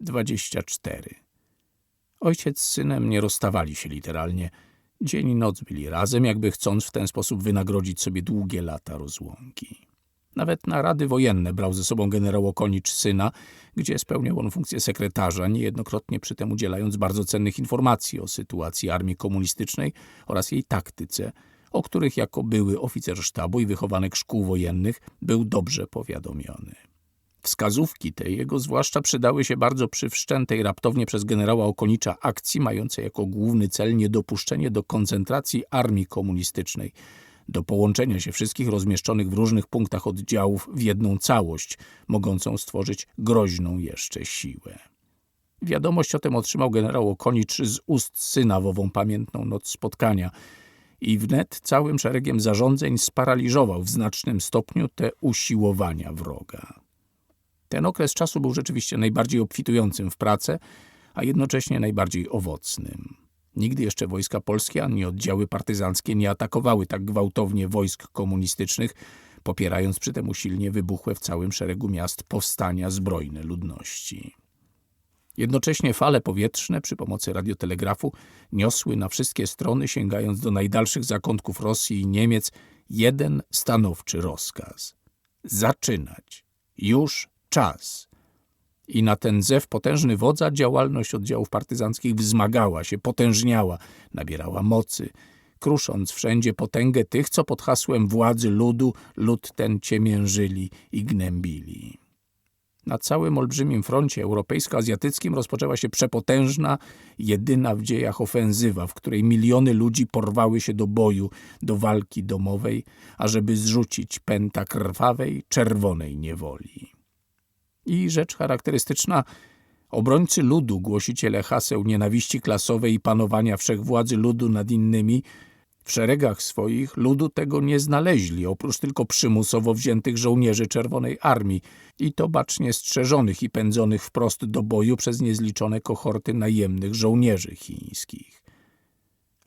24. Ojciec z synem nie rozstawali się literalnie. Dzień i noc byli razem, jakby chcąc w ten sposób wynagrodzić sobie długie lata rozłąki. Nawet na rady wojenne brał ze sobą generał Okonicz syna, gdzie spełniał on funkcję sekretarza, niejednokrotnie przy tym udzielając bardzo cennych informacji o sytuacji armii komunistycznej oraz jej taktyce, o których jako były oficer sztabu i wychowanek szkół wojennych był dobrze powiadomiony. Wskazówki te jego zwłaszcza przydały się bardzo przy wszczętej raptownie przez generała Okonicza akcji mającej jako główny cel niedopuszczenie do koncentracji armii komunistycznej, do połączenia się wszystkich rozmieszczonych w różnych punktach oddziałów w jedną całość, mogącą stworzyć groźną jeszcze siłę. Wiadomość o tym otrzymał generał Okonicz z ust syna w ową pamiętną noc spotkania i wnet całym szeregiem zarządzeń sparaliżował w znacznym stopniu te usiłowania wroga. Ten okres czasu był rzeczywiście najbardziej obfitującym w pracę, a jednocześnie najbardziej owocnym. Nigdy jeszcze wojska polskie ani oddziały partyzanckie nie atakowały tak gwałtownie wojsk komunistycznych, popierając przy tym usilnie wybuchłe w całym szeregu miast powstania zbrojne ludności. Jednocześnie fale powietrzne przy pomocy radiotelegrafu niosły na wszystkie strony, sięgając do najdalszych zakątków Rosji i Niemiec, jeden stanowczy rozkaz: zaczynać. Już czas. I na ten zew potężny wodza działalność oddziałów partyzanckich wzmagała się, potężniała, nabierała mocy, krusząc wszędzie potęgę tych, co pod hasłem władzy ludu lud ten ciemiężyli i gnębili. Na całym olbrzymim froncie europejsko-azjatyckim rozpoczęła się przepotężna, jedyna w dziejach ofensywa, w której miliony ludzi porwały się do boju, do walki domowej, ażeby zrzucić pęta krwawej, czerwonej niewoli. I rzecz charakterystyczna, obrońcy ludu, głosiciele haseł nienawiści klasowej i panowania wszechwładzy ludu nad innymi, w szeregach swoich ludu tego nie znaleźli, oprócz tylko przymusowo wziętych żołnierzy Czerwonej Armii i to bacznie strzeżonych i pędzonych wprost do boju przez niezliczone kohorty najemnych żołnierzy chińskich.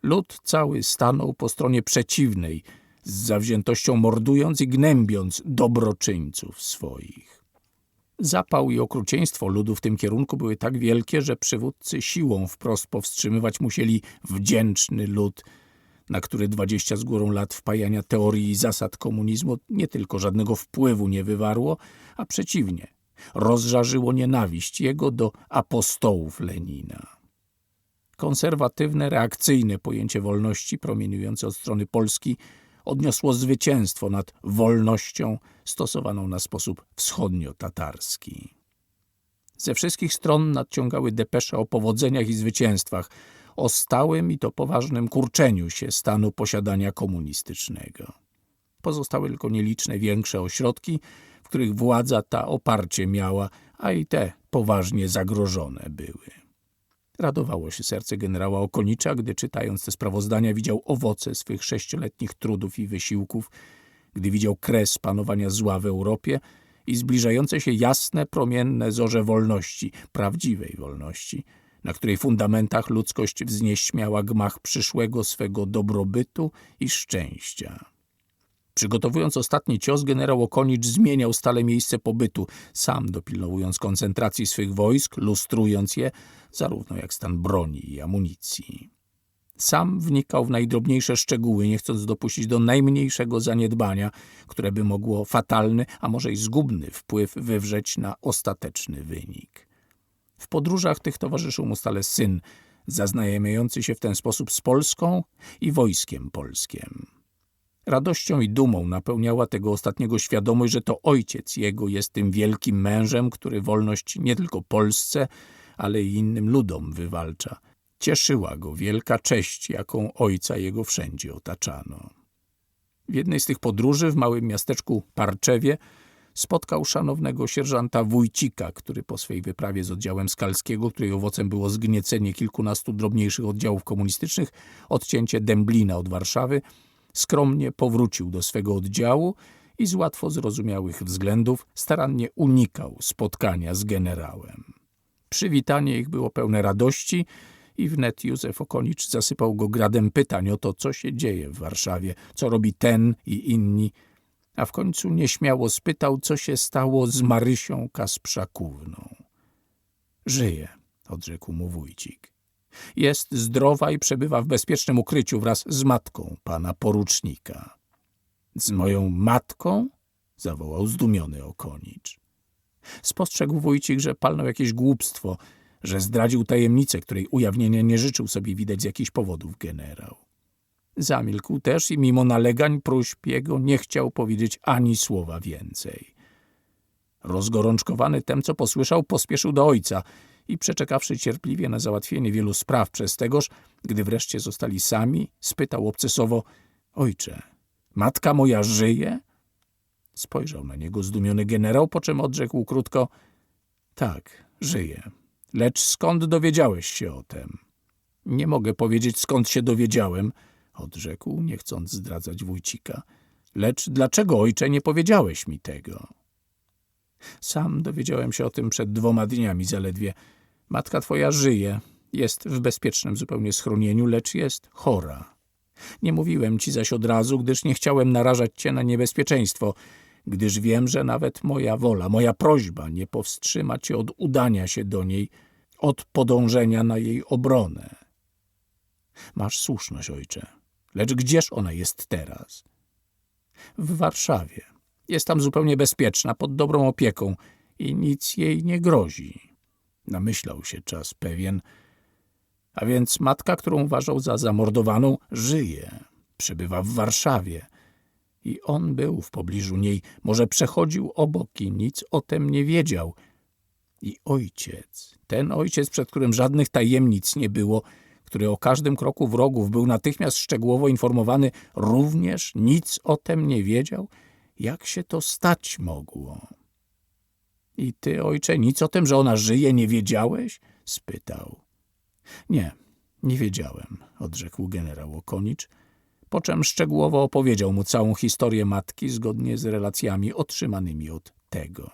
Lud cały stanął po stronie przeciwnej, z zawziętością mordując i gnębiąc dobroczyńców swoich. Zapał i okrucieństwo ludu w tym kierunku były tak wielkie, że przywódcy siłą wprost powstrzymywać musieli wdzięczny lud, na który dwadzieścia z górą lat wpajania teorii i zasad komunizmu nie tylko żadnego wpływu nie wywarło, a przeciwnie, rozżarzyło nienawiść jego do apostołów Lenina. Konserwatywne, reakcyjne pojęcie wolności promieniujące od strony Polski odniosło zwycięstwo nad wolnością stosowaną na sposób wschodnio-tatarski. Ze wszystkich stron nadciągały depesze o powodzeniach i zwycięstwach, o stałym i to poważnym kurczeniu się stanu posiadania komunistycznego. Pozostały tylko nieliczne większe ośrodki, w których władza ta oparcie miała, a i te poważnie zagrożone były. Radowało się serce generała Okonicza, gdy czytając te sprawozdania widział owoce swych sześcioletnich trudów i wysiłków, gdy widział kres panowania zła w Europie i zbliżające się jasne, promienne zorze wolności, prawdziwej wolności, na której fundamentach ludzkość wznieść miała gmach przyszłego swego dobrobytu i szczęścia. Przygotowując ostatni cios, generał Okonicz zmieniał stale miejsce pobytu, sam dopilnowując koncentracji swych wojsk, lustrując je, zarówno jak stan broni i amunicji. Sam wnikał w najdrobniejsze szczegóły, nie chcąc dopuścić do najmniejszego zaniedbania, które by mogło fatalny, a może i zgubny wpływ wywrzeć na ostateczny wynik. W podróżach tych towarzyszył mu stale syn, zaznajamiający się w ten sposób z Polską i wojskiem polskim. Radością i dumą napełniała tego ostatniego świadomość, że to ojciec jego jest tym wielkim mężem, który wolność nie tylko Polsce, ale i innym ludom wywalcza. Cieszyła go wielka cześć, jaką ojca jego wszędzie otaczano. W jednej z tych podróży w małym miasteczku Parczewie spotkał szanownego sierżanta Wójcika, który po swej wyprawie z oddziałem Skalskiego, której owocem było zgniecenie kilkunastu drobniejszych oddziałów komunistycznych, odcięcie Dęblina od Warszawy, skromnie powrócił do swego oddziału i z łatwo zrozumiałych względów starannie unikał spotkania z generałem. Przywitanie ich było pełne radości i wnet Józef Okonicz zasypał go gradem pytań o to, co się dzieje w Warszawie, co robi ten i inni, a w końcu nieśmiało spytał, co się stało z Marysią Kasprzakówną. Żyje, odrzekł mu wójcik. Jest zdrowa i przebywa w bezpiecznym ukryciu wraz z matką pana porucznika. Z moją matką? zawołał zdumiony okonicz. Spostrzegł wójcik, że palnął jakieś głupstwo, że zdradził tajemnicę, której ujawnienia nie życzył sobie widać z jakichś powodów generał. Zamilkł też i mimo nalegań próśb jego nie chciał powiedzieć ani słowa więcej. Rozgorączkowany tem, co posłyszał, pospieszył do ojca i przeczekawszy cierpliwie na załatwienie wielu spraw przez tegoż, gdy wreszcie zostali sami, spytał obcesowo – Ojcze, matka moja żyje? Spojrzał na niego zdumiony generał, po czym odrzekł krótko – Tak, żyje. Lecz skąd dowiedziałeś się o tem? Nie mogę powiedzieć, skąd się dowiedziałem – odrzekł, nie chcąc zdradzać wójcika. Lecz dlaczego, ojcze, nie powiedziałeś mi tego? Sam dowiedziałem się o tym przed dwoma dniami zaledwie. Matka twoja żyje, jest w bezpiecznym zupełnie schronieniu, lecz jest chora. Nie mówiłem ci zaś od razu, gdyż nie chciałem narażać cię na niebezpieczeństwo, gdyż wiem, że nawet moja wola, moja prośba nie powstrzyma cię od udania się do niej, od podążenia na jej obronę. Masz słuszność, ojcze. Lecz gdzież ona jest teraz? W Warszawie. Jest tam zupełnie bezpieczna, pod dobrą opieką i nic jej nie grozi. Namyślał się czas pewien. A więc matka, którą uważał za zamordowaną, żyje, przebywa w Warszawie. I on był w pobliżu niej, może przechodził obok i nic o tem nie wiedział. I ojciec, ten ojciec, przed którym żadnych tajemnic nie było, który o każdym kroku wrogów był natychmiast szczegółowo informowany, również nic o tem nie wiedział? Jak się to stać mogło? I ty, ojcze, nic o tym, że ona żyje, nie wiedziałeś? spytał. Nie, nie wiedziałem, odrzekł generał Okonicz, po czym szczegółowo opowiedział mu całą historię matki zgodnie z relacjami otrzymanymi od tego.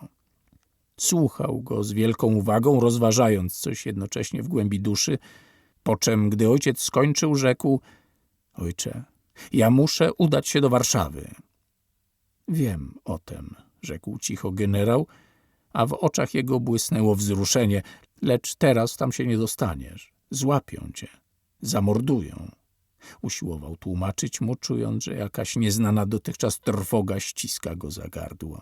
Słuchał go z wielką uwagą, rozważając coś jednocześnie w głębi duszy, po czym, gdy ojciec skończył, rzekł – Ojcze, ja muszę udać się do Warszawy. Wiem o tym, rzekł cicho generał, a w oczach jego błysnęło wzruszenie. Lecz teraz tam się nie dostaniesz. Złapią cię. Zamordują. Usiłował tłumaczyć mu, czując, że jakaś nieznana dotychczas trwoga ściska go za gardło.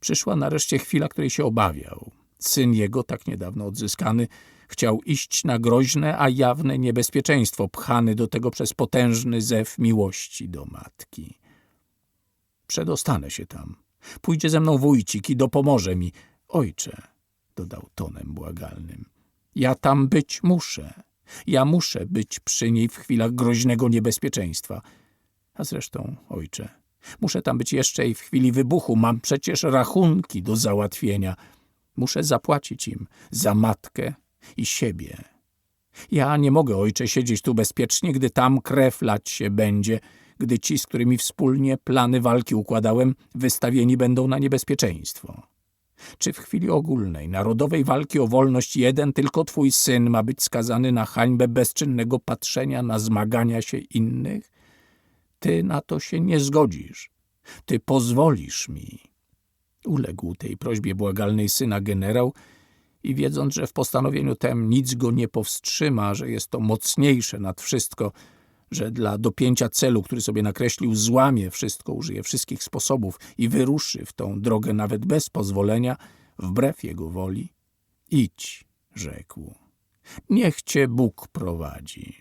Przyszła nareszcie chwila, której się obawiał. Syn jego, tak niedawno odzyskany, Chciał iść na groźne, a jawne niebezpieczeństwo, pchany do tego przez potężny zew miłości do matki. Przedostanę się tam. Pójdzie ze mną wójcik i dopomoże mi. Ojcze, dodał tonem błagalnym, ja tam być muszę. Ja muszę być przy niej w chwilach groźnego niebezpieczeństwa. A zresztą, ojcze, muszę tam być jeszcze i w chwili wybuchu. Mam przecież rachunki do załatwienia. Muszę zapłacić im za matkę i siebie. Ja nie mogę, ojcze, siedzieć tu bezpiecznie, gdy tam krew lać się będzie, gdy ci, z którymi wspólnie plany walki układałem, wystawieni będą na niebezpieczeństwo. Czy w chwili ogólnej, narodowej walki o wolność jeden tylko twój syn ma być skazany na hańbę bezczynnego patrzenia na zmagania się innych? Ty na to się nie zgodzisz. Ty pozwolisz mi. Uległ tej prośbie błagalnej syna generał i wiedząc, że w postanowieniu tem nic go nie powstrzyma, że jest to mocniejsze nad wszystko, że dla dopięcia celu, który sobie nakreślił, złamie wszystko, użyje wszystkich sposobów i wyruszy w tą drogę nawet bez pozwolenia, wbrew jego woli. Idź, rzekł. Niech cię Bóg prowadzi.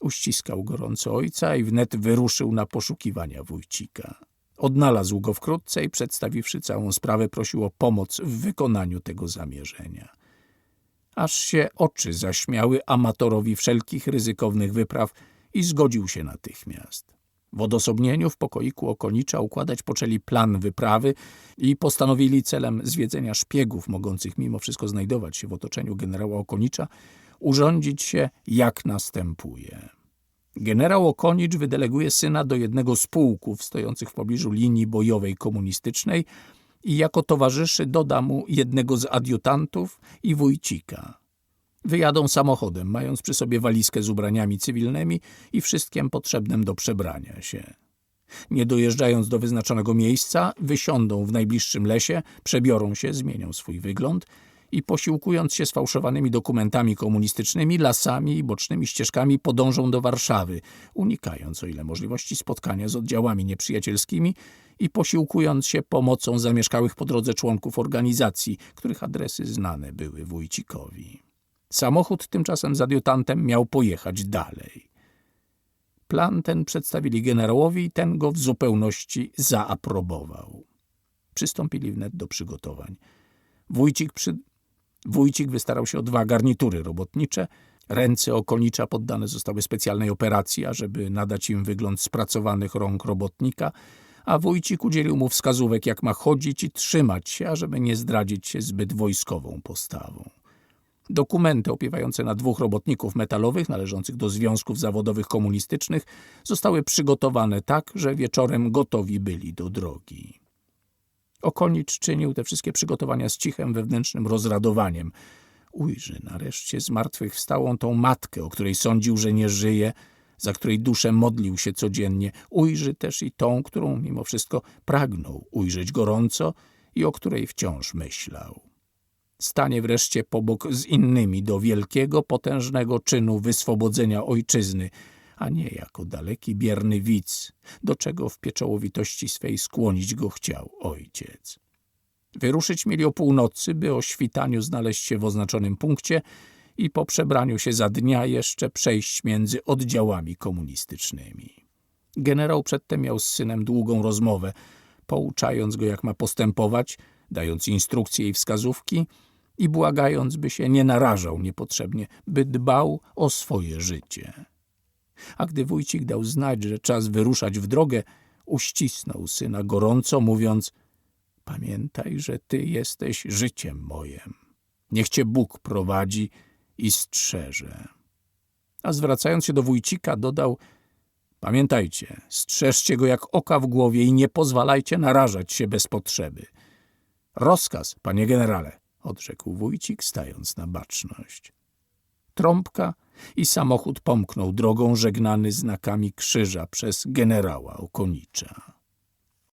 Uściskał gorąco ojca i wnet wyruszył na poszukiwania wójcika. Odnalazł go wkrótce i przedstawiwszy całą sprawę, prosił o pomoc w wykonaniu tego zamierzenia. Aż się oczy zaśmiały amatorowi wszelkich ryzykownych wypraw i zgodził się natychmiast. W odosobnieniu w pokoiku okonicza układać poczęli plan wyprawy i postanowili celem zwiedzenia szpiegów mogących mimo wszystko znajdować się w otoczeniu generała Okonicza urządzić się jak następuje. Generał Okonicz wydeleguje syna do jednego z pułków stojących w pobliżu linii bojowej komunistycznej i jako towarzyszy doda mu jednego z adiutantów i wójcika. Wyjadą samochodem, mając przy sobie walizkę z ubraniami cywilnymi i wszystkim potrzebnym do przebrania się. Nie dojeżdżając do wyznaczonego miejsca, wysiądą w najbliższym lesie, przebiorą się, zmienią swój wygląd i posiłkując się sfałszowanymi dokumentami komunistycznymi, lasami i bocznymi ścieżkami podążą do Warszawy, unikając o ile możliwości spotkania z oddziałami nieprzyjacielskimi i posiłkując się pomocą zamieszkałych po drodze członków organizacji, których adresy znane były Wójcikowi. Samochód tymczasem z adiutantem miał pojechać dalej. Plan ten przedstawili generałowi i ten go w zupełności zaaprobował. Przystąpili wnet do przygotowań. Wójcik, przy... Wójcik wystarał się o dwa garnitury robotnicze. Ręce okonicza poddane zostały specjalnej operacji, ażeby nadać im wygląd spracowanych rąk robotnika, a wójcik udzielił mu wskazówek, jak ma chodzić i trzymać się, ażeby nie zdradzić się zbyt wojskową postawą. Dokumenty opiewające na dwóch robotników metalowych należących do związków zawodowych komunistycznych zostały przygotowane tak, że wieczorem gotowi byli do drogi. Okonicz czynił te wszystkie przygotowania z cichem wewnętrznym rozradowaniem. Ujrzy nareszcie zmartwychwstałą tą matkę, o której sądził, że nie żyje, za której duszę modlił się codziennie. Ujrzy też i tą, którą mimo wszystko pragnął ujrzeć gorąco i o której wciąż myślał. Stanie wreszcie pobok z innymi do wielkiego, potężnego czynu wyswobodzenia ojczyzny, a nie jako daleki, bierny widz, do czego w pieczołowitości swej skłonić go chciał ojciec. Wyruszyć mieli o północy, by o świtaniu znaleźć się w oznaczonym punkcie i po przebraniu się za dnia jeszcze przejść między oddziałami komunistycznymi. Generał przedtem miał z synem długą rozmowę, pouczając go, jak ma postępować, dając instrukcje i wskazówki i błagając, by się nie narażał niepotrzebnie, by dbał o swoje życie. A gdy wójcik dał znać, że czas wyruszać w drogę, uścisnął syna gorąco, mówiąc – pamiętaj, że ty jesteś życiem mojem. Niech cię Bóg prowadzi i strzeże. A zwracając się do wójcika, dodał: Pamiętajcie, strzeżcie go jak oka w głowie i nie pozwalajcie narażać się bez potrzeby. Rozkaz, panie generale, odrzekł wójcik, stając na baczność. Trąbka i samochód pomknął drogą żegnany znakami krzyża przez generała Okonicza.